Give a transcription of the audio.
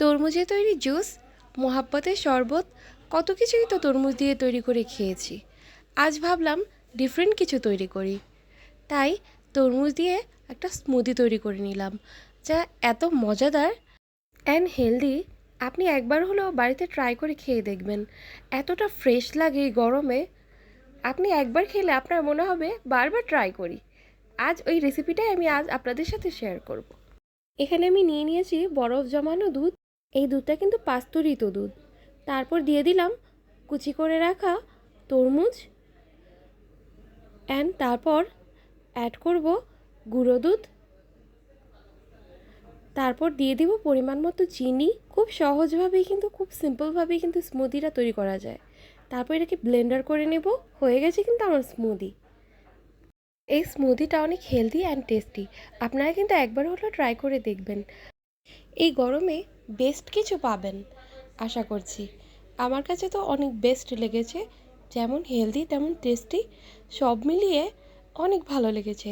তরমুজে তৈরি জুস, মোহাব্বতের শরবত, কত কিছুই তো তরমুজ দিয়ে তৈরি করে খেয়েছি। আজ ভাবলাম ডিফারেন্ট কিছু তৈরি করি। তাই তরমুজ দিয়ে একটা স্মুদি তৈরি করে নিলাম, যা এত মজাদার অ্যান্ড হেলদি আপনি একবার হলেও বাড়িতে ট্রাই করে খেয়ে দেখবেন। এতটা ফ্রেশ লাগে এই গরমে। আপনি একবার খেলে আপনার মনে হবে বারবার ট্রাই করি। আজ ওই রেসিপিটাই আমি আজ আপনাদের সাথে শেয়ার করব। এখানে আমি নিয়ে নিয়েছি বরফ জমানো দুধ এই দুধটা কিন্তু পাস্তুরিত দুধ। তারপর দিয়ে দিলাম কুচি করে রাখা তরমুজ। অ্যান্ড তারপর অ্যাড করব গুঁড়ো দুধ। তারপর দিয়ে দিব পরিমাণ মতো চিনি। খুব সহজভাবেই কিন্তু, খুব সিম্পলভাবেই কিন্তু স্মুদিটা তৈরি করা যায়। তারপর এটাকে ব্লেন্ডার করে নেব। হয়ে গেছে কিন্তু আমার স্মুদি এই স্মুদিটা অনেক হেলদি অ্যান্ড টেস্টি আপনারা কিন্তু একবার হলেও ট্রাই করে দেখবেন। এই গরমে বেস্ট কিছু পাবেন, আশা করছি। আমার কাছে তো অনেক বেস্ট লেগেছে, যেমন হেলদি তেমন টেস্টি সব মিলিয়ে অনেক ভালো লেগেছে।